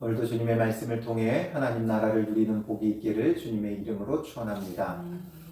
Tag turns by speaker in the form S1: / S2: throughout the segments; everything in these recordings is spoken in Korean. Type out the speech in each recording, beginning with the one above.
S1: 오늘도 주님의 말씀을 통해 하나님 나라를 누리는 복이 있기를 주님의 이름으로 축원합니다.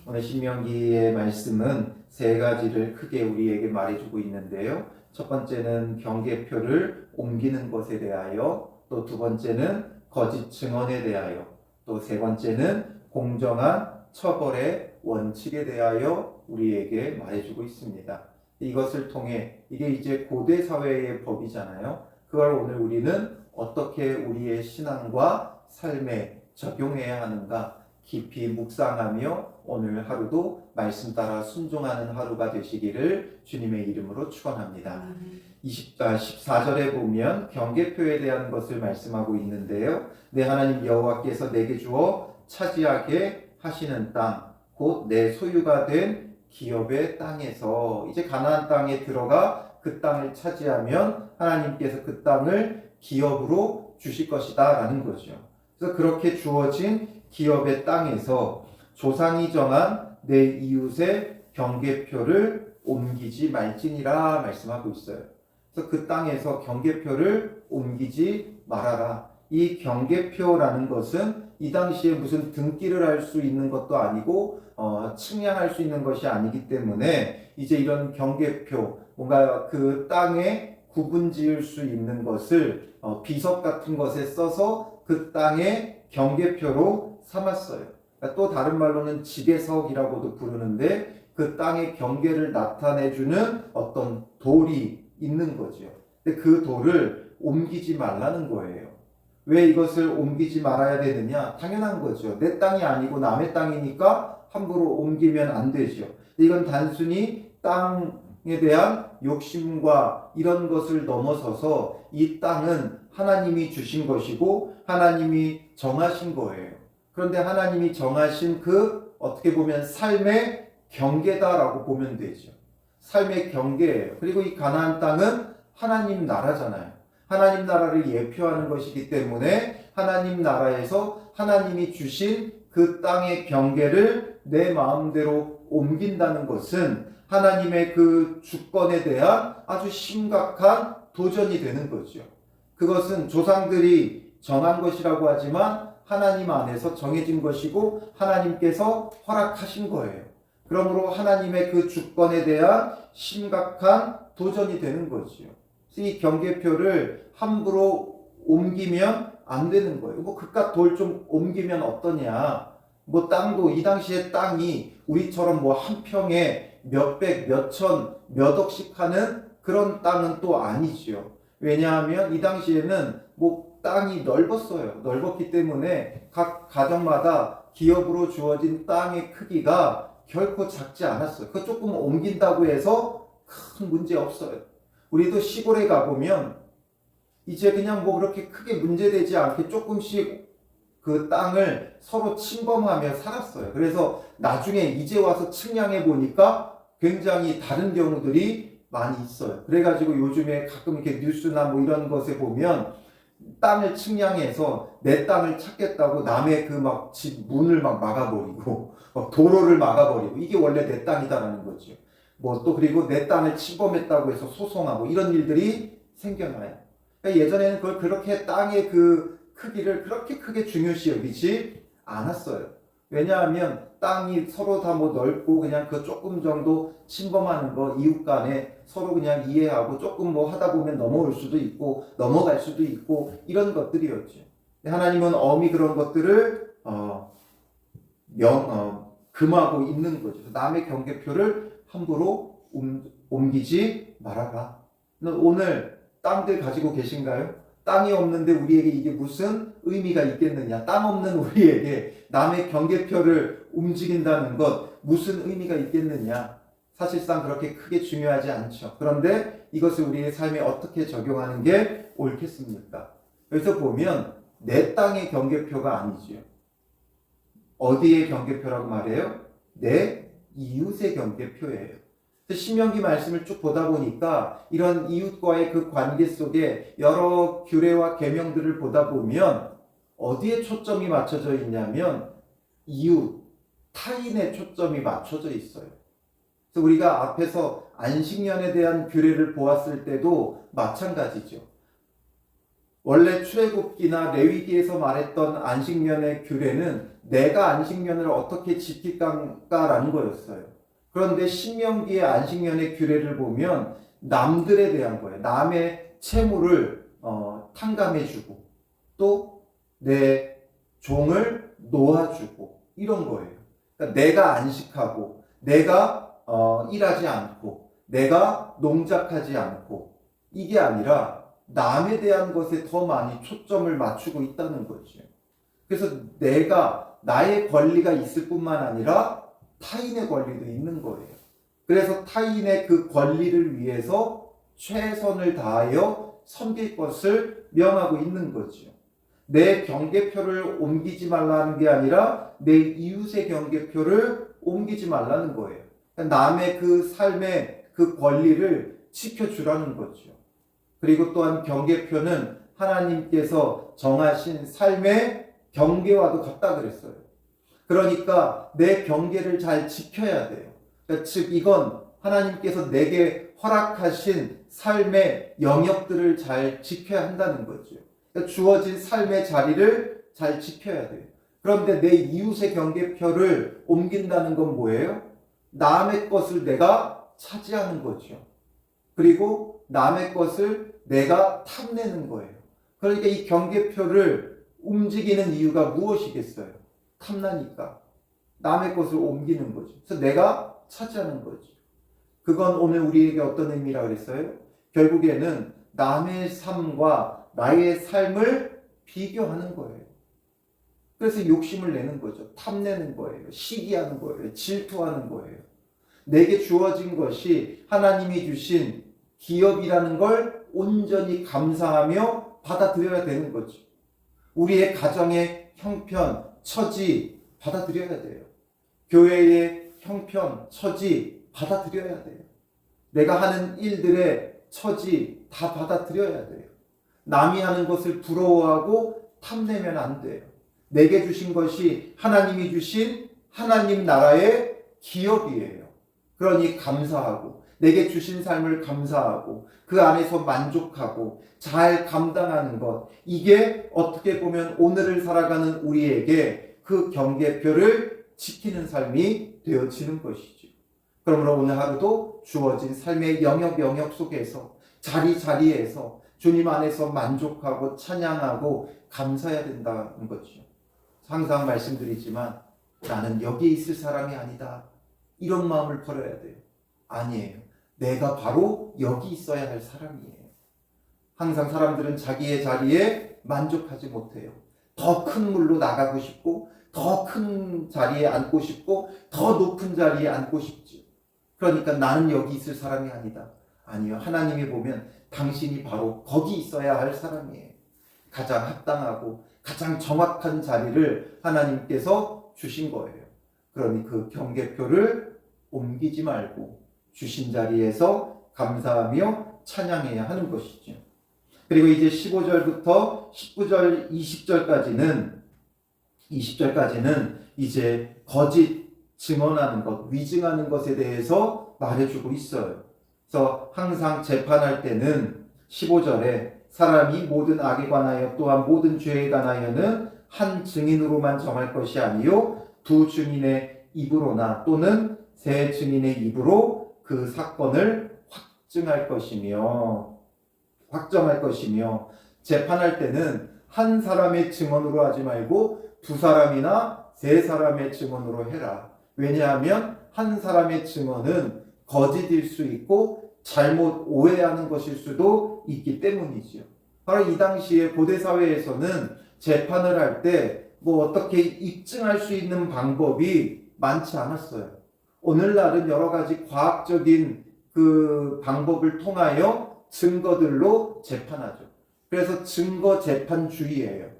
S1: 오늘 신명기의 말씀은 세 가지를 크게 우리에게 말해주고 있는데요. 첫 번째는 경계표를 옮기는 것에 대하여, 또 두 번째는 거짓 증언에 대하여, 또 세 번째는 공정한 처벌의 원칙에 대하여 우리에게 말해주고 있습니다. 이것을 통해 이게 이제 고대 사회의 법이잖아요. 그걸 오늘 우리는 어떻게 우리의 신앙과 삶에 적용해야 하는가 깊이 묵상하며 오늘 하루도 말씀 따라 순종하는 하루가 되시기를 주님의 이름으로 축원합니다. 20, 아, 14절에 보면 경계표에 대한 것을 말씀하고 있는데요. 내 하나님 여호와께서 내게 주어 차지하게 하시는 땅, 곧 내 소유가 된 기업의 땅에서 이제 가나안 땅에 들어가 그 땅을 차지하면 하나님께서 그 땅을 기업으로 주실 것이다 라는 거죠. 그래서 그렇게 주어진 기업의 땅에서 조상이 정한 내 이웃의 경계표를 옮기지 말지니라 말씀하고 있어요. 그래서 그 땅에서 경계표를 옮기지 말아라. 이 경계표라는 것은 이 당시에 무슨 등기를 할 수 있는 것도 아니고 어, 측량할 수 있는 것이 아니기 때문에 이제 이런 경계표 뭔가 그 땅에 구분 지을 수 있는 것을 어, 비석 같은 것에 써서 그 땅의 경계표로 삼았어요. 그러니까 또 다른 말로는 지배석이라고도 부르는데 그 땅의 경계를 나타내주는 어떤 돌이 있는 거죠. 근데 그 돌을 옮기지 말라는 거예요. 왜 이것을 옮기지 말아야 되느냐? 당연한 거죠. 내 땅이 아니고 남의 땅이니까 함부로 옮기면 안 되죠. 이건 단순히 땅에 대한 욕심과 이런 것을 넘어서서 이 땅은 하나님이 주신 것이고 하나님이 정하신 거예요. 그런데 하나님이 정하신 그 어떻게 보면 삶의 경계다라고 보면 되죠. 삶의 경계예요. 그리고 이 가나안 땅은 하나님 나라잖아요. 하나님 나라를 예표하는 것이기 때문에 하나님 나라에서 하나님이 주신 그 땅의 경계를 내 마음대로 옮긴다는 것은 하나님의 그 주권에 대한 아주 심각한 도전이 되는 거죠. 그것은 조상들이 정한 것이라고 하지만 하나님 안에서 정해진 것이고 하나님께서 허락하신 거예요. 그러므로 하나님의 그 주권에 대한 심각한 도전이 되는 거죠. 이 경계표를 함부로 옮기면 안 되는 거예요. 뭐 그깟 돌 좀 옮기면 어떠냐. 뭐 땅도 이 당시에 땅이 우리처럼 뭐 한 평에 몇백, 몇천, 몇 억씩 하는 그런 땅은 또 아니지요. 왜냐하면 이 당시에는 뭐 땅이 넓었어요. 넓었기 때문에 각 가정마다 기업으로 주어진 땅의 크기가 결코 작지 않았어요. 그 조금 옮긴다고 해서 큰 문제 없어요. 우리도 시골에 가보면 이제 그냥 뭐 그렇게 크게 문제되지 않게 조금씩 그 땅을 서로 침범하며 살았어요. 그래서 나중에 이제 와서 측량해 보니까 굉장히 다른 경우들이 많이 있어요. 그래가지고 요즘에 가끔 이렇게 뉴스나 뭐 이런 것에 보면 땅을 측량해서 내 땅을 찾겠다고 남의 그 막 집 문을 막 막아버리고 막 도로를 막아버리고 이게 원래 내 땅이다라는 거죠. 뭐 또 그리고 내 땅을 침범했다고 해서 소송하고 이런 일들이 생겨나요. 그러니까 예전에는 그걸 그렇게 땅의 그 크기를 그렇게 크게 중요시 여기지 않았어요. 왜냐하면 땅이 서로 다 뭐 넓고 그냥 그 조금 정도 침범하는 거 이웃 간에 서로 그냥 이해하고 조금 뭐 하다 보면 넘어올 수도 있고 넘어갈 수도 있고 이런 것들이었죠. 하나님은 엄히 그런 것들을 어, 명, 어, 금하고 있는 거죠. 남의 경계표를 함부로 옮, 옮기지 말아라. 오늘 땅들 가지고 계신가요? 땅이 없는데 우리에게 이게 무슨 의미가 있겠느냐? 땅 없는 우리에게 남의 경계표를 움직인다는 것 무슨 의미가 있겠느냐? 사실상 그렇게 크게 중요하지 않죠. 그런데 이것을 우리의 삶에 어떻게 적용하는 게 옳겠습니까? 여기서 보면 내 땅의 경계표가 아니지요. 어디의 경계표라고 말해요? 내 이웃의 경계표예요. 신명기 말씀을 쭉 보다 보니까 이런 이웃과의 그 관계 속에 여러 규례와 계명들을 보다 보면 어디에 초점이 맞춰져 있냐면 이웃, 타인의 초점이 맞춰져 있어요. 그래서 우리가 앞에서 안식년에 대한 규례를 보았을 때도 마찬가지죠. 원래 출애굽기나 레위기에서 말했던 안식년의 규례는 내가 안식년을 어떻게 지킬까라는 거였어요. 그런데 신명기의 안식년의 규례를 보면 남들에 대한 거예요. 남의 채무를 어, 탕감해주고 또 내 종을 놓아주고 이런 거예요. 그러니까 내가 안식하고 내가 어, 일하지 않고 내가 농작하지 않고 이게 아니라 남에 대한 것에 더 많이 초점을 맞추고 있다는 거죠. 그래서 내가 나의 권리가 있을 뿐만 아니라 타인의 권리도 있는 거예요. 그래서 타인의 그 권리를 위해서 최선을 다하여 섬길 것을 명하고 있는 거죠. 내 경계표를 옮기지 말라는 게 아니라 내 이웃의 경계표를 옮기지 말라는 거예요. 그러니까 남의 그 삶의 그 권리를 지켜주라는 거죠. 그리고 또한 경계표는 하나님께서 정하신 삶의 경계와도 같다 그랬어요. 그러니까 내 경계를 잘 지켜야 돼요. 그러니까 즉 이건 하나님께서 내게 허락하신 삶의 영역들을 잘 지켜야 한다는 거죠. 그러니까 주어진 삶의 자리를 잘 지켜야 돼요. 그런데 내 이웃의 경계표를 옮긴다는 건 뭐예요? 남의 것을 내가 차지하는 거죠. 그리고 남의 것을 내가 탐내는 거예요. 그러니까 이 경계표를 움직이는 이유가 무엇이겠어요? 탐나니까. 남의 것을 옮기는 거죠. 그래서 내가 차지하는 거죠. 그건 오늘 우리에게 어떤 의미라 그랬어요? 결국에는 남의 삶과 나의 삶을 비교하는 거예요. 그래서 욕심을 내는 거죠. 탐내는 거예요. 시기하는 거예요. 질투하는 거예요. 내게 주어진 것이 하나님이 주신 기업이라는 걸 온전히 감사하며 받아들여야 되는 거죠. 우리의 가정의 형편, 처지 받아들여야 돼요. 교회의 형편, 처지 받아들여야 돼요. 내가 하는 일들의 처지 다 받아들여야 돼요. 남이 하는 것을 부러워하고 탐내면 안 돼요. 내게 주신 것이 하나님이 주신 하나님 나라의 기업이에요. 그러니 감사하고 내게 주신 삶을 감사하고 그 안에서 만족하고 잘 감당하는 것 이게 어떻게 보면 오늘을 살아가는 우리에게 그 경계표를 지키는 삶이 되어지는 것이죠. 그러므로 오늘 하루도 주어진 삶의 영역 영역 속에서 자리 자리에서 주님 안에서 만족하고 찬양하고 감사해야 된다는 거죠. 항상 말씀드리지만 나는 여기 있을 사람이 아니다. 이런 마음을 버려야 돼요. 아니에요. 내가 바로 여기 있어야 할 사람이에요. 항상 사람들은 자기의 자리에 만족하지 못해요. 더 큰 물로 나가고 싶고, 더 큰 자리에 앉고 싶고, 더 높은 자리에 앉고 싶지. 그러니까 나는 여기 있을 사람이 아니다. 아니요. 하나님이 보면 당신이 바로 거기 있어야 할 사람이에요. 가장 합당하고 가장 정확한 자리를 하나님께서 주신 거예요. 그러니 그 경계표를 옮기지 말고 주신 자리에서 감사하며 찬양해야 하는 것이죠. 그리고 이제 15절부터 19절, 20절까지는 20절까지는 이제 거짓 증언하는 것, 위증하는 것에 대해서 말해주고 있어요. 그래서 항상 재판할 때는 15절에 사람이 모든 악에 관하여 또한 모든 죄에 관하여는 한 증인으로만 정할 것이 아니요 두 증인의 입으로나 또는 세 증인의 입으로 그 사건을 확증할 것이며 확정할 것이며 재판할 때는 한 사람의 증언으로 하지 말고 두 사람이나 세 사람의 증언으로 해라. 왜냐하면 한 사람의 증언은 거짓일 수 있고 잘못 오해하는 것일 수도 있기 때문이지요. 바로 이 당시에 고대 사회에서는 재판을 할 때 뭐 어떻게 입증할 수 있는 방법이 많지 않았어요. 오늘날은 여러 가지 과학적인 그 방법을 통하여 증거들로 재판하죠. 그래서 증거 재판주의예요.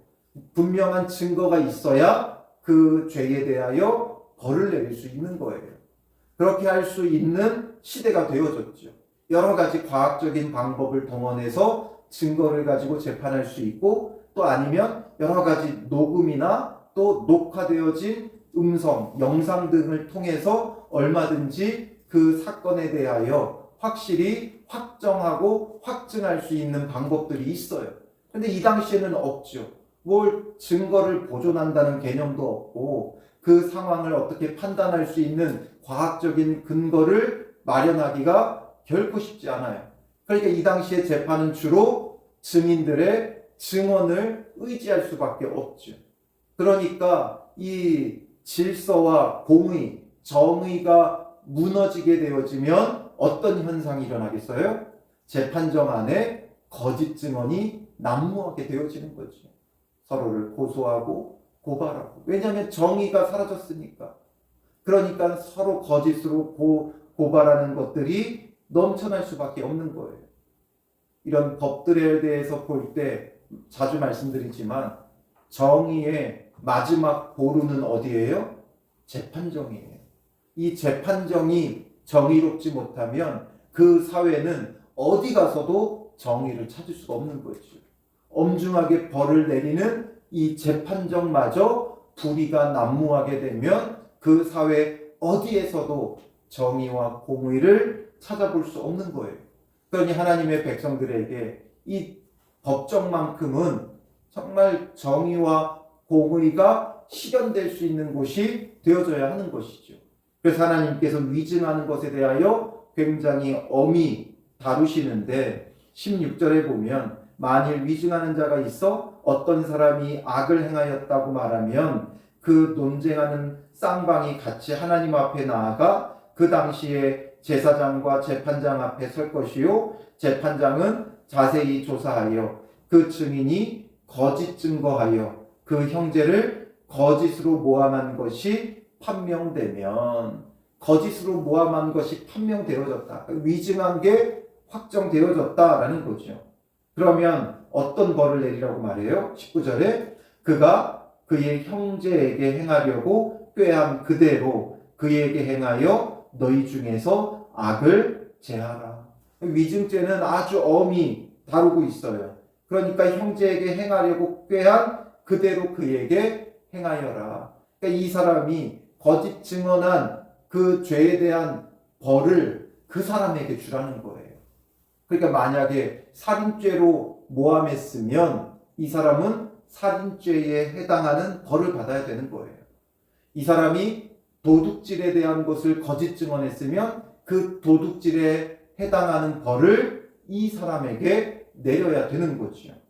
S1: 분명한 증거가 있어야 그 죄에 대하여 벌을 내릴 수 있는 거예요. 그렇게 할 수 있는 시대가 되어졌죠. 여러 가지 과학적인 방법을 동원해서 증거를 가지고 재판할 수 있고 또 아니면 여러 가지 녹음이나 또 녹화되어진 음성, 영상 등을 통해서 얼마든지 그 사건에 대하여 확실히 확정하고 확증할 수 있는 방법들이 있어요. 근데 이 당시에는 없죠. 뭘 증거를 보존한다는 개념도 없고 그 상황을 어떻게 판단할 수 있는 과학적인 근거를 마련하기가 결코 쉽지 않아요. 그러니까 이 당시에 재판은 주로 증인들의 증언을 의지할 수밖에 없죠. 그러니까 이 질서와 공의, 정의가 무너지게 되어지면 어떤 현상이 일어나겠어요? 재판정 안에 거짓 증언이 난무하게 되어지는 거죠. 서로를 고소하고 고발하고. 왜냐하면 정의가 사라졌으니까. 그러니까 서로 거짓으로 고, 고발하는 것들이 넘쳐날 수밖에 없는 거예요. 이런 법들에 대해서 볼 때 자주 말씀드리지만 정의의 마지막 보루는 어디예요? 재판정이에요. 이 재판정이 정의롭지 못하면 그 사회는 어디 가서도 정의를 찾을 수가 없는 거죠. 엄중하게 벌을 내리는 이 재판정마저 불의가 난무하게 되면 그 사회 어디에서도 정의와 공의를 찾아볼 수 없는 거예요. 그러니 하나님의 백성들에게 이 법정만큼은 정말 정의와 공의가 실현될 수 있는 곳이 되어져야 하는 것이죠. 그래서 하나님께서 위증하는 것에 대하여 굉장히 엄히 다루시는데 16절에 보면 만일 위증하는 자가 있어 어떤 사람이 악을 행하였다고 말하면 그 논쟁하는 쌍방이 같이 하나님 앞에 나아가 그 당시에 제사장과 재판장 앞에 설 것이요 재판장은 자세히 조사하여 그 증인이 거짓 증거하여 그 형제를 거짓으로 모함한 것이 판명되면 거짓으로 모함한 것이 판명되어졌다. 위증한 게 확정되어졌다라는 거죠. 그러면 어떤 벌을 내리라고 말해요? 19절에 그가 그의 형제에게 행하려고 꾀한 그대로 그에게 행하여 너희 중에서 악을 제하라. 위증죄는 아주 엄히 다루고 있어요. 그러니까 형제에게 행하려고 꾀한 그대로 그에게 행하여라. 그러니까 이 사람이 거짓 증언한 그 죄에 대한 벌을 그 사람에게 주라는 거예요. 그러니까 만약에 살인죄로 모함했으면 이 사람은 살인죄에 해당하는 벌을 받아야 되는 거예요. 이 사람이 도둑질에 대한 것을 거짓 증언했으면 그 도둑질에 해당하는 벌을 이 사람에게 내려야 되는 거죠.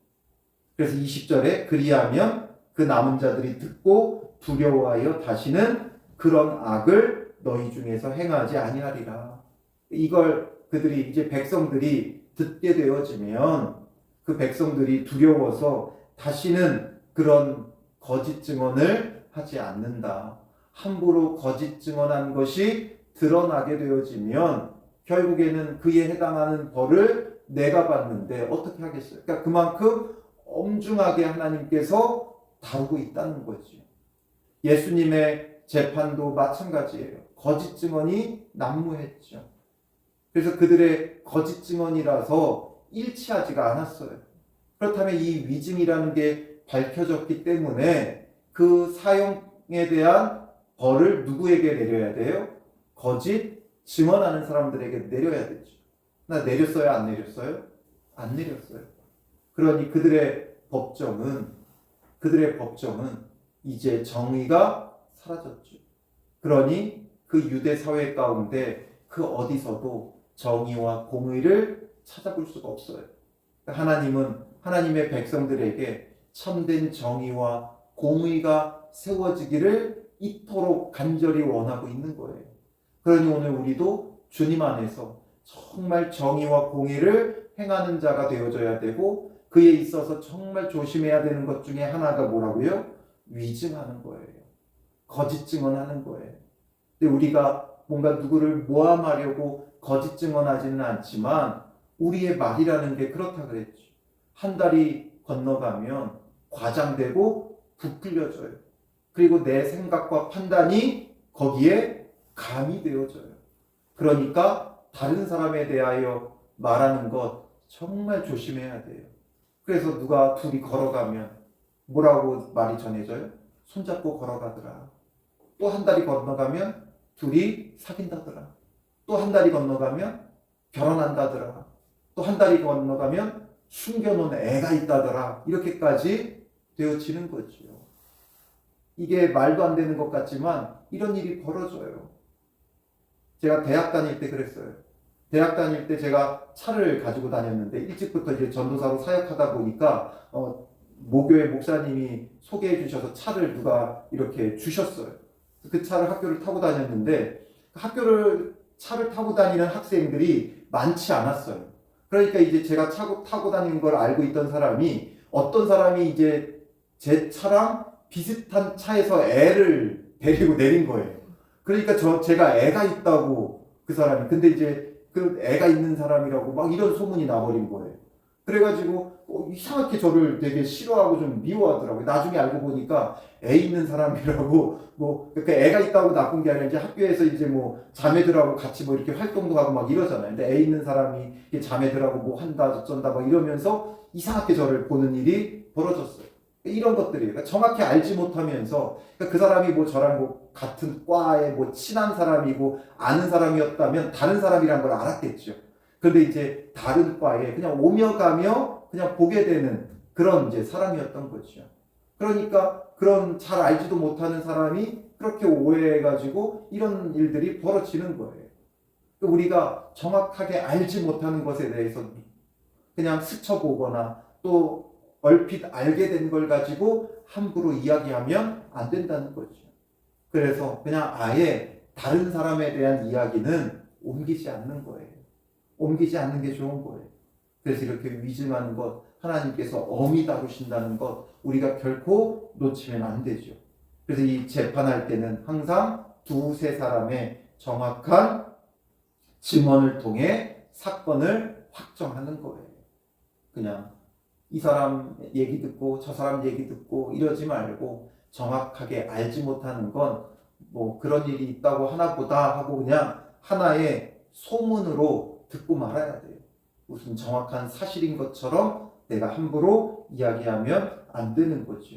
S1: 그래서 20절에 그리하면 그 남은 자들이 듣고 두려워하여 다시는 그런 악을 너희 중에서 행하지 아니하리라. 이걸 그들이 이제 백성들이 듣게 되어지면 그 백성들이 두려워서 다시는 그런 거짓 증언을 하지 않는다. 함부로 거짓 증언한 것이 드러나게 되어지면 결국에는 그에 해당하는 벌을 내가 받는데 어떻게 하겠어요? 그러니까 그만큼 엄중하게 하나님께서 다루고 있다는 거죠. 예수님의 재판도 마찬가지예요. 거짓 증언이 난무했죠. 그래서 그들의 거짓 증언이라서 일치하지가 않았어요. 그렇다면 이 위증이라는 게 밝혀졌기 때문에 그 사형에 대한 벌을 누구에게 내려야 돼요? 거짓 증언하는 사람들에게 내려야 되죠. 나 내렸어요? 안 내렸어요? 안 내렸어요. 그러니 그들의 법정은 그들의 법정은 이제 정의가 사라졌죠. 그러니 그 유대 사회 가운데 그 어디서도 정의와 공의를 찾아볼 수가 없어요. 하나님은 하나님의 백성들에게 참된 정의와 공의가 세워지기를 이토록 간절히 원하고 있는 거예요. 그러니 오늘 우리도 주님 안에서 정말 정의와 공의를 행하는 자가 되어져야 되고 그에 있어서 정말 조심해야 되는 것 중에 하나가 뭐라고요? 위증하는 거예요. 거짓 증언하는 거예요. 근데 우리가 뭔가 누구를 모함하려고 거짓 증언하지는 않지만 우리의 말이라는 게 그렇다 그랬죠. 한 달이 건너가면 과장되고 부풀려져요. 그리고 내 생각과 판단이 거기에 가미되어져요. 그러니까 다른 사람에 대하여 말하는 것 정말 조심해야 돼요. 그래서 누가 둘이 걸어가면 뭐라고 말이 전해져요? 손잡고 걸어가더라. 또한 달이 건너가면 둘이 사귄다더라. 또한 달이 건너가면 결혼한다더라. 또한 달이 건너가면 숨겨놓은 애가 있다더라 이렇게까지 되어지는 거지요. 이게 말도 안 되는 것 같지만 이런 일이 벌어져요. 제가 대학 다닐 때 그랬어요. 대학 다닐 때 제가 차를 가지고 다녔는데 일찍부터 이제 전도사로 사역하다 보니까 어, 모교의 목사님이 소개해 주셔서 차를 누가 이렇게 주셨어요. 그 차를 학교를 타고 다녔는데 학교를 차를 타고 다니는 학생들이 많지 않았어요. 그러니까 이제 제가 차고 타고 다니는 걸 알고 있던 사람이 어떤 사람이 이제 제 차랑 비슷한 차에서 애를 데리고 내린 거예요. 그러니까 저 제가 애가 있다고 그 사람이 근데 이제 그 애가 있는 사람이라고 막 이런 소문이 나버린 거예요. 그래가지고 어, 이상하게 저를 되게 싫어하고 좀 미워하더라고요. 나중에 알고 보니까 애 있는 사람이라고 뭐 그러니까 애가 있다고 나쁜 게 아니라 이제 학교에서 이제 뭐 자매들하고 같이 뭐 이렇게 활동도 하고 막 이러잖아요. 근데 애 있는 사람이 자매들하고 뭐 한다 어쩐다 막 이러면서 이상하게 저를 보는 일이 벌어졌어요. 이런 것들이에요. 그러니까 정확히 알지 못하면서 그러니까 그 사람이 뭐 저랑 뭐 같은 과에 뭐 친한 사람이고 아는 사람이었다면 다른 사람이란 걸 알았겠죠. 그런데 이제 다른 과에 그냥 오며 가며 그냥 보게 되는 그런 이제 사람이었던 거죠. 그러니까 그런 잘 알지도 못하는 사람이 그렇게 오해해가지고 이런 일들이 벌어지는 거예요. 그러니까 우리가 정확하게 알지 못하는 것에 대해서 그냥 스쳐보거나 또 얼핏 알게 된 걸 가지고 함부로 이야기하면 안 된다는 거죠. 그래서 그냥 아예 다른 사람에 대한 이야기는 옮기지 않는 거예요. 옮기지 않는 게 좋은 거예요. 그래서 이렇게 위증하는 것, 하나님께서 엄히 다루신다는 것, 우리가 결코 놓치면 안 되죠. 그래서 이 재판할 때는 항상 두세 사람의 정확한 증언을 통해 사건을 확정하는 거예요. 그냥 이 사람 얘기 듣고 저 사람 얘기 듣고 이러지 말고 정확하게 알지 못하는 건 뭐 그런 일이 있다고 하나보다 하고 그냥 하나의 소문으로 듣고 말아야 돼요. 무슨 정확한 사실인 것처럼 내가 함부로 이야기하면 안 되는 거죠.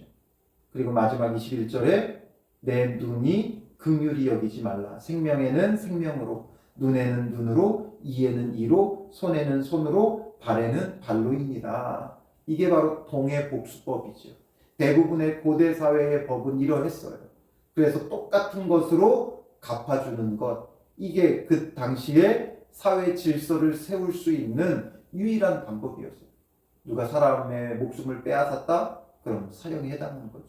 S1: 그리고 마지막 21절에 내 눈이 긍휼히 여기지 말라. 생명에는 생명으로, 눈에는 눈으로, 이에는 이로, 손에는 손으로, 발에는 발로입니다. 이게 바로 동해 복수법이죠. 대부분의 고대 사회의 법은 이러했어요. 그래서 똑같은 것으로 갚아주는 것. 이게 그 당시에 사회 질서를 세울 수 있는 유일한 방법이었어요. 누가 사람의 목숨을 빼앗았다? 그럼 사형에 해당하는 거죠.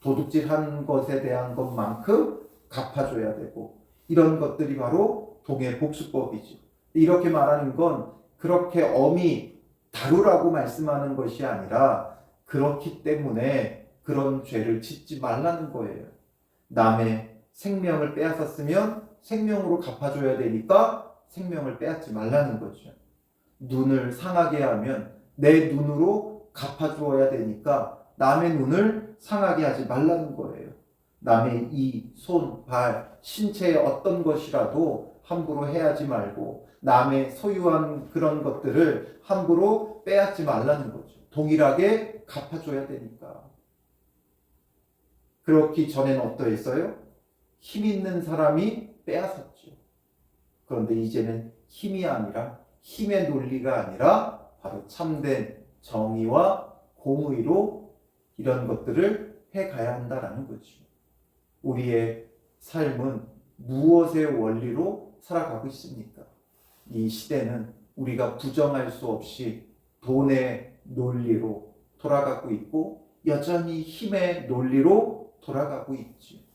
S1: 도둑질 한 것에 대한 것만큼 갚아줘야 되고 이런 것들이 바로 동해 복수법이죠. 이렇게 말하는 건 그렇게 엄히 다루라고 말씀하는 것이 아니라 그렇기 때문에 그런 죄를 짓지 말라는 거예요. 남의 생명을 빼앗았으면 생명으로 갚아줘야 되니까 생명을 빼앗지 말라는 거죠. 눈을 상하게 하면 내 눈으로 갚아주어야 되니까 남의 눈을 상하게 하지 말라는 거예요. 남의 이, 손, 발, 신체의 어떤 것이라도 함부로 해하지 말고 남의 소유한 그런 것들을 함부로 빼앗지 말라는 거죠. 동일하게 갚아줘야 되니까. 그렇기 전에는 어떠했어요? 힘 있는 사람이 빼앗았죠. 그런데 이제는 힘이 아니라 힘의 논리가 아니라 바로 참된 정의와 공의로 이런 것들을 해 가야 한다라는 거죠. 우리의 삶은 무엇의 원리로 살아가고 있습니까? 이 시대는 우리가 부정할 수 없이 돈의 논리로 돌아가고 있고 여전히 힘의 논리로 돌아가고 있지.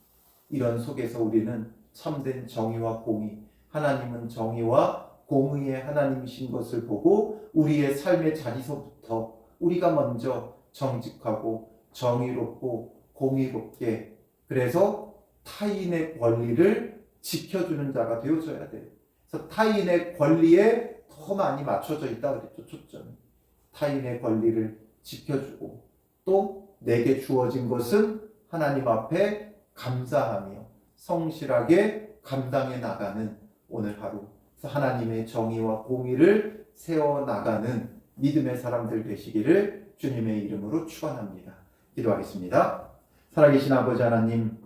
S1: 이런 속에서 우리는 참된 정의와 공의, 하나님은 정의와 공의의 하나님이신 것을 보고 우리의 삶의 자리서부터 우리가 먼저 정직하고 정의롭고 공의롭게 그래서 타인의 권리를 지켜주는 자가 되어줘야 돼. 그래서 타인의 권리에 더 많이 맞춰져 있다 그랬죠 초점이. 타인의 권리를 지켜주고 또 내게 주어진 것은 하나님 앞에 감사하며 성실하게 감당해 나가는 오늘 하루 하나님의 정의와 공의를 세워 나가는 믿음의 사람들 되시기를 주님의 이름으로 축원합니다. 기도하겠습니다. 살아계신 아버지 하나님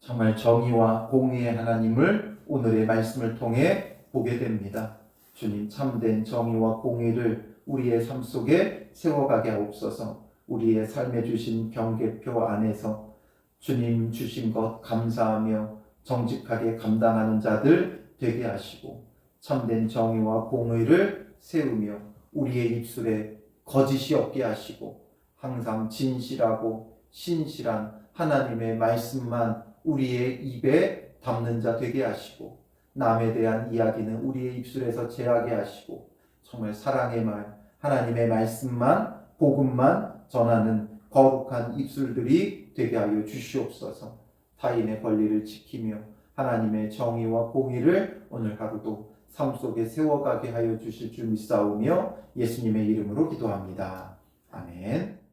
S1: 정말 정의와 공의의 하나님을 오늘의 말씀을 통해 보게 됩니다. 주님 참된 정의와 공의를 우리의 삶 속에 세워가게 하옵소서. 우리의 삶에 주신 경계표 안에서 주님 주신 것 감사하며 정직하게 감당하는 자들 되게 하시고 참된 정의와 공의를 세우며 우리의 입술에 거짓이 없게 하시고 항상 진실하고 신실한 하나님의 말씀만 우리의 입에 담는 자 되게 하시고 남에 대한 이야기는 우리의 입술에서 제하게 하시고 정말 사랑의 말 하나님의 말씀만 복음만 전하는 거룩한 입술들이 되게 하여 주시옵소서 타인의 권리를 지키며 하나님의 정의와 공의를 오늘 하루도 삶 속에 세워가게 하여 주실 줄 믿사오며 예수님의 이름으로 기도합니다. 아멘.